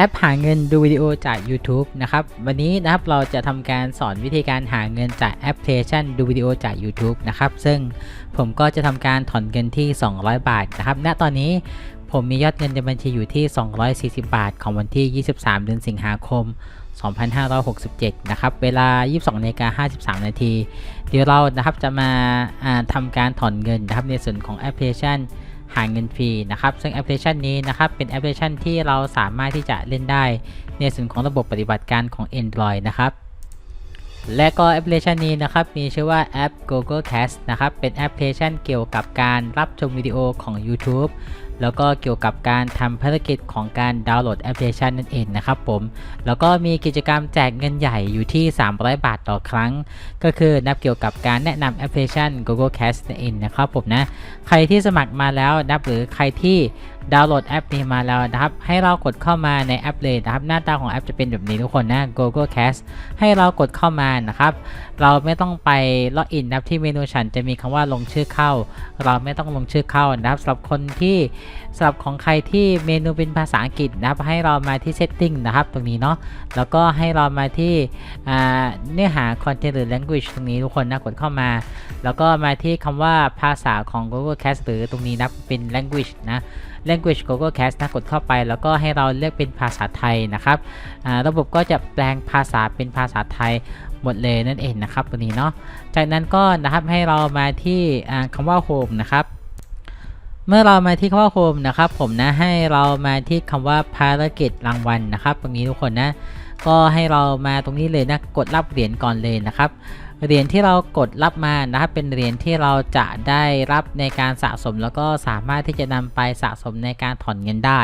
แอปหาเงินดูวิดีโอจาก YouTube นะครับ วันนี้นะครับเราจะทำการสอนวิธีการหาเงินจากแอปพลิเคชันดูวิดีโอจาก YouTube นะครับ ซึ่งผมก็จะทำการถอนเงินที่ 200 บาทนะครับ ณ ตอนนี้ผมมียอดเงินในบัญชีอยู่ที่ 240 บาท ของวันที่ 23 เดือนสิงหาคม 2567 นะครับ เวลา 22นาฬิกา53 นาที เดี๋ยวเรานะครับจะมาาทำการถอนเงินนะครับในส่วนของแอปพลิเคชัน หาเงินฟรีนะครับ ซึ่งแอปพลิเคชันนี้นะครับเป็นแอปพลิเคชันที่เราสามารถที่จะเล่นได้ในส่วนของระบบปฏิบัติการของ Android นะครับและก็แอปพลิเคชันนี้นะครับมีชื่อว่าแอป Google Cast นะครับเป็นแอปพลิเคชันเกี่ยวกับการรับชมวิดีโอของ YouTube แล้วก็เกี่ยวกับการทำภารกิจของการดาวน์โหลดแอปพลิเคชันนั่นเองนะครับผมแล้วก็มีกิจกรรมแจกเงินใหญ่อยู่ที่ 300 บาทต่อครั้ง ก็คือนับเกี่ยวกับการแนะนำแอปพลิเคชัน Google Cast นั่นเองนะครับผมนะใครที่สมัครมาแล้วนับหรือใครที่ดาวน์โหลดแอปนี้มาแล้วนะครับ ให้เรากดเข้ามาในแอปเลยนะครับ หน้าตาของแอปจะเป็นแบบนี้ทุกคนนะ Google Cast ให้เรากดเข้ามานะครับ เราไม่ต้องไปล็อกอินนะครับที่เมนูฉันจะมีคำว่าลงชื่อเข้า เราไม่ต้องลงชื่อเข้านะครับสำหรับคนที่สำหรับของใครที่เมนูเป็นภาษาอังกฤษนะครับ ให้เรามาที่ setting นะครับ ตรงนี้เนาะแล้วก็ให้เรามาที่เนื้อหา content หรือ language ตรงนี้ทุกคนนะกดเข้ามา แล้วก็มาที่คำว่าภาษาของ Google Cast หรือตรงนี้นะเป็น language นะ language Google Cast นะกดเข้าไป แล้วก็ให้เราเลือกเป็นภาษาไทยนะครับระบบก็จะแปลงภาษาเป็นภาษาไทยหมดเลยนั่นเองนะครับตัวนี้เนาะจากนั้นก็นะครับให้เรามาที่อ่าคำว่า home นะครับ เมื่อเรามาที่คำว่า home นะครับผมนะให้เรามาที่คำว่าภารกิจรางวัลนะครับ ตรงนี้ทุกคนนะ ก็ให้เรามาตรงนี้เลยนะกดรับเหรียญก่อนเลยนะครับเหรียญที่เรากดรับมานะครับเป็นเหรียญที่เราจะได้รับในการสะสม แล้วก็สามารถที่จะนำไปสะสมในการถอนเงินได้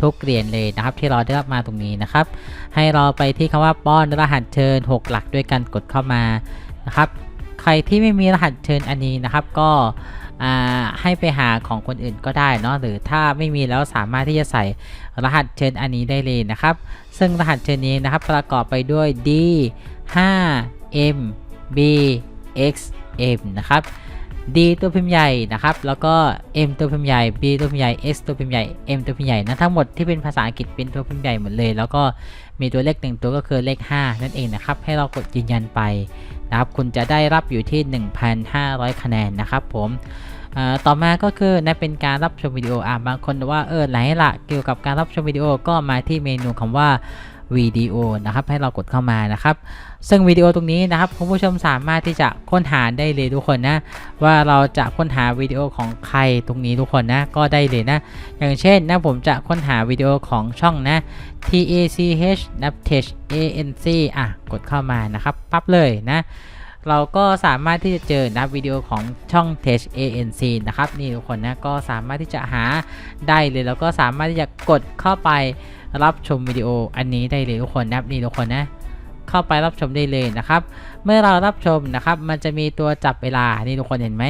ทุกเหรียญเลยนะครับที่เราได้รับมาตรงนี้นะครับ ให้เราไปที่คำว่าป้อนรหัสเชิญ 6 หลักด้วยกันกดเข้ามานะครับ ใครที่ไม่มีรหัสเชิญอันนี้นะครับ ก็ ให้ไปหาของคนอื่นก็ได้เนาะหรือถ้าไม่มีแล้วสามารถที่จะใส่รหัสเชิญอันนี้ได้เลยนะครับ ซึ่งรหัสเชิญนี้นะครับประกอบไปด้วย D 5 M B X M นะครับ D ตัวพิมพ์ใหญ่นะครับ แล้วก็ M ตัวพิมพ์ใหญ่ B ตัวพิมพ์ใหญ่ X ตัวพิมพ์ใหญ่ M ตัวพิมพ์ใหญ่นะทั้งหมดที่เป็นภาษาอังกฤษเป็นตัวพิมพ์ใหญ่หมดเลย แล้วก็มีตัวเลขหนึ่งตัวก็คือเลข 5 นั่นเองนะครับ ให้เรากดยืนยันไปนะครับ คุณจะได้รับอยู่ที่ 1,500 คะแนนนะครับผมต่อมาก็คือนะเป็นการรับชมวิดีโออะบางคนว่าเออไหนละเกี่ยวกับการรับชมวิดีโอก็มาที่เมนูคำว่า วิดีโอนะครับให้เรากดเข้ามานะครับ ซึ่งวิดีโอตรงนี้นะครับคุณผู้ชมสามารถที่จะค้นหาได้เลยทุกคนนะว่าเราจะค้นหาวิดีโอของใครตรงนี้ทุกคนนะก็ได้เลยนะอย่างเช่นนะผมจะค้นหาวิดีโอของช่องนะ T A C H นะ T H A N C อะกดเข้ามานะครับปั๊บเลยนะเราก็สามารถที่จะเจอนะวิดีโอของช่อง t e c h ANC นะครับนี่ทุกคนนะก็สามารถที่จะหาได้เลยแล้วก็สามารถที่จะกดเข้าไป รับชมวิดีโออันนี้ได้เลยทุกคนนะครับนี่ทุกคนนะเข้าไปรับชมได้เลยนะครับ เมื่อเรารับชมนะครับ มันจะมีตัวจับเวลา นี่ทุกคนเห็นไหม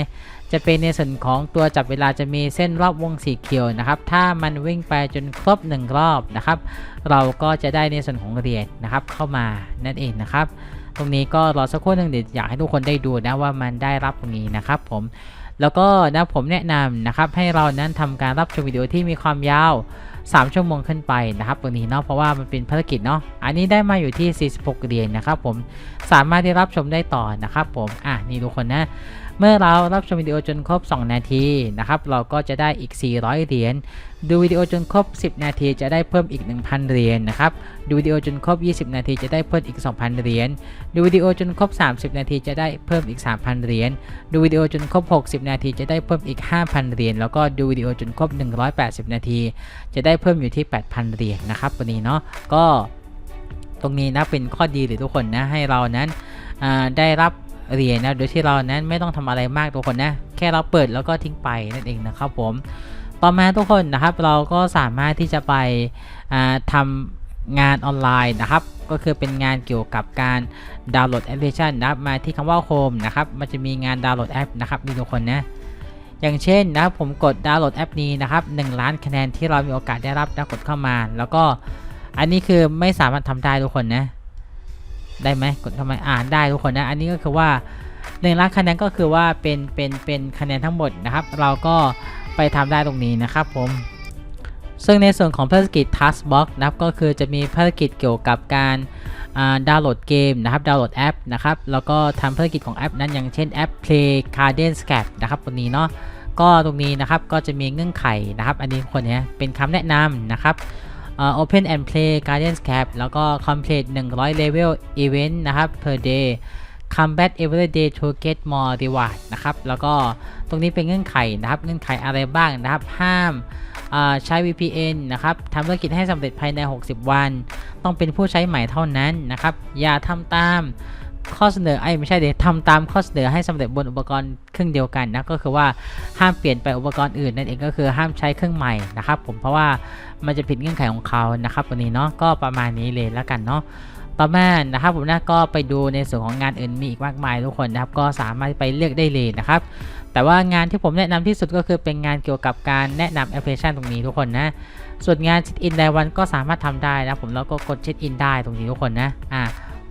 จะเป็นในส่วนของตัวจับเวลาจะมีเส้นรอบวงสีเขียวนะครับ ถ้ามันวิ่งไปจนครบหนึ่งรอบนะครับ เราก็จะได้ในส่วนของเหรียญนะครับ เข้ามานั่นเองนะครับ ตรงนี้ก็รอสักครู่หนึ่งเดี๋ยวอยากให้ทุกคนได้ดูนะว่ามันได้รับตรงนี้นะครับ ผม แล้วก็นะผมแนะนำนะครับให้เรานั้นทำการรับชมวิดีโอที่มีความยาว 3 ชั่วโมงขึ้นไปนะครับตรงนี้เนาะเพราะว่ามันเป็นภารกิจเนาะอันนี้ได้มาอยู่ที่ 46 เหรียญนะครับผมสามารถที่รับชมได้ต่อนะครับผมอะนี่ทุกคนนะเมื่อเรารับชมวิดีโอจนครบ 2 นาทีนะครับเราก็จะได้อีก 400 เหรียญดูวิดีโอจนครบ 10 นาทีจะได้เพิ่มอีก 1,000 เหรียญนะครับดูวิดีโอจนครบ 20 นาทีจะได้เพิ่มอีก 2,000 เหรียญดูวิดีโอจนครบ 30 นาทีจะได้เพิ่มอีก 3,000 เหรียญดูวิดีโอจนครบ 60 นาทีจะได้เพิ่มอีก 5,000 เหรียญแล้วก็ดูวิดีโอจนครบ 180 นาที จะได้ได้เพิ่มอยู่ที่ 8,000 เหรียญนะครับวันนี้เนาะก็ตรงนี้นะเป็นข้อดีหรือทุกคนนะให้เรานั้นได้รับเหรียญนะโดยที่เรานั้นไม่ต้องทำอะไรมากทุกคนนะแค่เราเปิดแล้วก็ทิ้งไปนั่นเองนะครับผม ต่อมาทุกคนนะครับเราก็สามารถที่จะไปอ่าทำงานออนไลน์นะครับ ก็คือเป็นงานเกี่ยวกับการดาวน์โหลดแอปพลิเคชันนะครับมาที่คำว่า Home นะครับมันจะมีงานดาวน์โหลดแอปนะครับทุกคนนะ อย่างเช่นนะครับผมกดดาวน์โหลดแอปนี้นะครับ1ล้านคะแนนที่เรามีโอกาสได้รับนะกดเข้ามา แล้วก็อันนี้คือไม่สามารถทำได้ทุกคนนะได้ไหมกดเข้ามาอ่านได้ทุกคนนะอันนี้ก็คือว่า1ล้านคะแนนก็คือว่าเป็นเป็นเป็นคะแนนทั้งหมดนะครับ เราก็ไปทำได้ตรงนี้นะครับผม ซึ่งในส่วนของภารกิจ Taskbox นะครับก็คือจะมีภารกิจเกี่ยวกับการดาวน์โหลดเกมนะครับดาวน์โหลดแอปนะครับแล้วก็ทำภารกิจของแอปนั้นอย่างเช่นแอป Play Garden s c a p นะครับตรงนี้เนาะก็ตรงนี้นะครับก็จะมีเงื่อนไขนะครับ อันนี้คนเนี้ยเป็นคำแนะนำนะครับ Open and Play Garden s c a p แล้วก็ Complete 100 Level Event นะครับ per day Combat every day to get more reward นะครับแล้วก็ตรงนี้เป็นเงื่อนไขนะครับเงื่อนไขอะไรบ้างนะครับ ห้ามใช้ VPN นะครับทำธุรกิจให้สำเร็จภายใน 60 วัน ต้องเป็นผู้ใช้ใหม่เท่านั้นนะครับ อย่าทำตามข้อเสนอไอ้ไม่ใช่เดี๋ยวทำตามข้อเสนอให้สำเร็จบนอุปกรณ์เครื่องเดียวกันนะก็คือว่าห้ามเปลี่ยนไปอุปกรณ์อื่นนั่นเองก็คือห้ามใช้เครื่องใหม่นะครับ ผมเพราะว่ามันจะผิดเงื่อนไขของเขานะครับวันนี้เนาะก็ประมาณนี้เลยแล้วกันเนาะ ต่อมานะครับผมนะก็ไปดูในส่วนของงานอื่นมีอีกมากมายทุกคนนะครับก็สามารถไปเลือกได้เลยนะครับแต่ว่างานที่ผมแนะนำที่สุดก็คือเป็นงานเกี่ยวกับการแนะนำแอปพลิเคชันตรงนี้ทุกคนนะส่วนงานเช็คอินรายวันก็สามารถทำได้นะผมแล้วก็กดเช็คอินได้ตรงนี้ทุกคนนะอ่า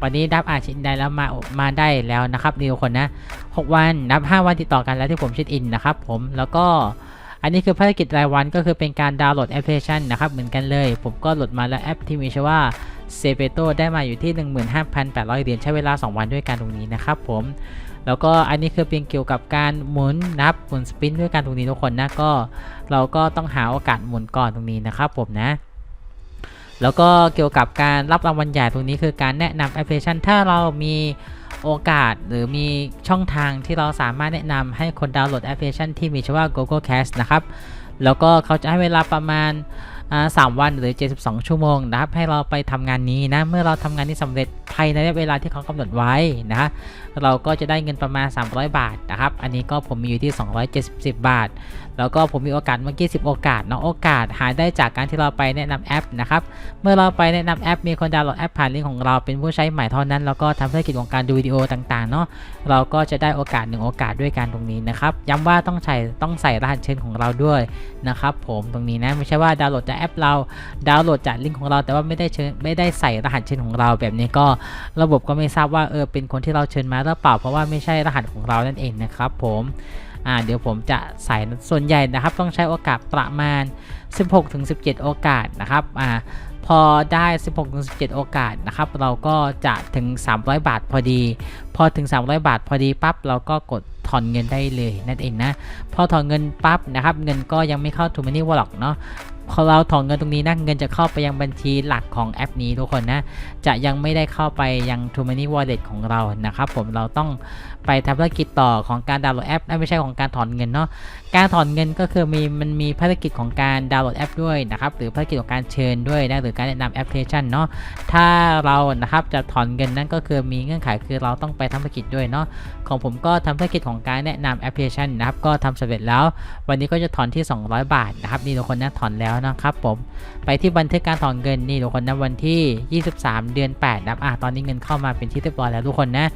วันนี้ดับอาเช็คอินได้แล้วมามาได้แล้วนะครับนี่ทุกคนนะ 6 วันนับ 5 วันติดต่อกันแล้วที่ผมเช็คอินนะครับผมแล้วก็ อันนี้คือภารกิจรายวันก็คือเป็นการดาวน์โหลดแอปพลิเคชันนะครับเหมือนกันเลย ผมก็โหลดมาแล้วแอปที่มีชื่อว่าเซเปโตได้มาอยู่ที่ 15,800 เหรียญใช้เวลา 2 วันด้วยกันตรงนี้นะครับผมแล้วก็อันนี้คือเป็นเกี่ยวกับการหมุนนับหมุนสปินด้วยกันตรงนี้ทุกคนนะก็เราก็ต้องหาโอกาสหมุนก่อนตรงนี้นะครับผมนะแล้วก็เกี่ยวกับการรับรางวัลใหญ่ตรงนี้คือการแนะนำแอปพลิเคชัน ถ้าเรามี โอกาสหรือมีช่องทางที่เราสามารถแนะนำให้คนดาวน์โหลดแอปพลิเคชันที่มีชื่อว่า Google Cast นะครับ แล้วก็เขาจะให้เวลาประมาณ สามวันหรือ 72 ชั่วโมงนะครับให้เราไปทำงานนี้นะเมื่อเราทำงานนี้สำเร็จภายในระยะเวลาที่เขากำหนดไว้นะฮะเราก็จะได้เงินประมาณ 300 บาทนะครับอันนี้ก็ผมมีอยู่ที่ 270 บาท แล้วก็ผมมีโอกาสเมื่อกี้10 โอกาสเนาะโอกาสหาได้จากการที่เราไปแนะนำแอปนะครับเมื่อเราไปแนะนำแอป มีคนดาวน์โหลดแอปผ่านลิงก์ของเราเป็นผู้ใช้ใหม่เท่านั้น แล้วก็ทำธุรกิจของการดูวิดีโอต่างๆเนาะเราก็จะได้โอกาสหนึ่งโอกาสด้วยกันตรงนี้นะครับย้ำว่าต้องใส่ต้องใส่รหัสเชิญของเราด้วยนะครับผมตรงนี้นะไม่ใช่ว่าดาวน์โหลดจากแอปเราดาวน์โหลดจากลิงก์ของเรา แต่ว่าไม่ได้เชิญไม่ได้ใส่รหัสเชิญของเราแบบนี้ก็ระบบก็ไม่ทราบว่าเออเป็นคนที่เราเชิญมาหรือเปล่า เพราะว่าไม่ใช่รหัสของเรานั่นเองนะครับผมอ่าเดี๋ยวผมจะใส่ส่วนใหญ่นะครับ ต้องใช้โอกาสประมาณ 16-17 โอกาสนะครับอ่าพอได้ 16-17 โอกาสนะครับ เราก็จะถึง 300 บาทพอดี พอถึง 300 บาทพอดีปั๊บ เราก็กดถอนเงินได้เลยนั่นเองนะ พอถอนเงินปั๊บนะครับ เงินก็ยังไม่เข้า t ู Money Wallet เนาะพอเราถอนเงินตรงนี้นะเงินจะเข้าไปยังบัญชีหลักของแอปนี้ทุกคนนะ จะยังไม่ได้เข้าไปยัง t ู Money Wallet ของเรานะครับผมเราต้องไปทำภารกิจต่อของการดาวน์โหลดแอปไม่ใช่ของการถอนเงินเนาะการถอนเงินก็คือมีมันมีภารกิจของการดาวน์โหลดแอปด้วยนะครับหรือภารกิจของการเชิญด้วยนะหรือการแนะนำแอปพลิเคชันเนาะถ้าเรานะครับจะถอนเงินนั่นก็คือมีเงื่อนไขคือเราต้องไปทำภารกิจด้วยเนาะของผมก็ทำภารกิจของการแนะนำแอปพลิเคชันนะครับก็ทำสำเร็จแล้ว วันนี้ก็จะถอนที่ 200 บาทนะครับนี่ทุกคนนะถอนแล้วนะครับผมไปที่บันทึกการถอนเงินนี่ทุกคนนะวันที่ 23 เดือน8นับอะตอนนี้เงินเข้ามาเป็นที่เรียบร้อยแล้วทุกคนนะ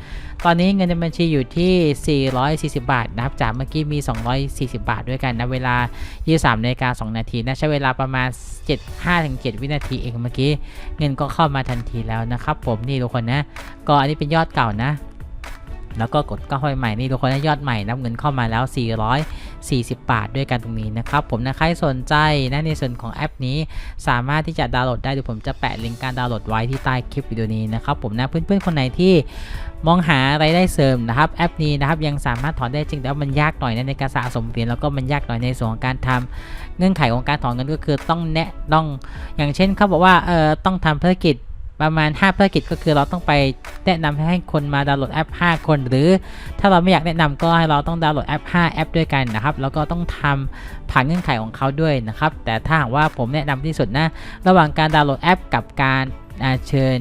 ตอนนี้เงินในบัญชีอยู่ที่ 440 บาทนะครับจากเมื่อกี้มี 240 บาทด้วยกันนะเวลา 23นาฬิกา2นาทีนะใช้เวลาประมาณ 7 5-7 วินาทีเองเมื่อกี้เงินก็เข้ามาทันทีแล้วนะครับผมนี่ทุกคนนะก็อันนี้เป็นยอดเก่านะแล้วก็กดก้าใหม่นี่ทุกคนนะยอดใหม่นับเงินเข้ามาแล้ว 400 40 บาทด้วยกันตรงนี้นะครับผมนะใครสนใจนะในส่วนของแอปนี้ สามารถที่จะดาวน์โหลดได้เดี๋ยวผมจะแปะลิงก์การดาวน์โหลดไว้ที่ใต้คลิปวิดีโอนี้นะครับผมนะเพื่อนๆคนไหนที่มองหารายได้เสริมนะครับแอปนี้นะครับยังสามารถถอนได้จริงแต่ว่ามันยากหน่อยนะในการสะสมเหรียญแล้วก็มันยากหน่อยในส่วนของการทำเงื่อนไขของการถอนเงินก็คือต้องแนะต้องอย่างเช่นเขาบอกว่าเออต้องทำภารกิจ ประมาณ 5 ภารกิจก็คือเราต้องไปแนะนำให้คนมาดาวน์โหลดแอป 5 คน หรือถ้าเราไม่อยากแนะนำก็ให้เราต้องดาวน์โหลดแอป 5 แอปด้วยกันนะครับ แล้วก็ต้องทำผ่านเงื่อนไขของเขาด้วยนะครับ แต่ถ้าหากว่าผมแนะนำที่สุดนะ ระหว่างการดาวน์โหลดแอป กับการเชิญ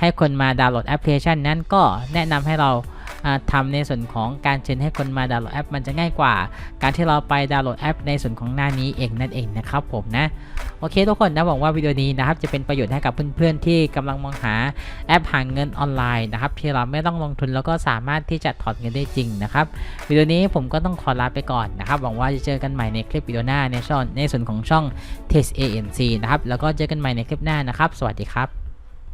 ให้คนมาดาวน์โหลดแอปพลิเคชันนั้นก็แนะนำให้เรา อ่าทำในส่วนของการเชิญให้คนมาดาวน์โหลดแอป มันจะง่ายกว่า การที่เราไปดาวน์โหลดแอป ในส่วนของหน้านี้เองนั่นเองนะครับผมนะโอเคทุกคนนะหวังว่าวิดีโอนี้นะครับจะเป็นประโยชน์ให้กับเพื่อนๆที่กำลังมองหาแอปหาเงินออนไลน์นะครับที่เราไม่ต้องลงทุนแล้วก็สามารถที่จะถอนเงินได้จริงนะครับวิดีโอนี้ผมก็ต้องขอลาไปก่อนนะครับหวังว่าจะเจอกันใหม่ในคลิปวิดีโอหน้าในช่องในส่วนของช่อง Test ANC นะครับแล้วก็เจอกันใหม่ในคลิปหน้านะครับ สวัสดีครับ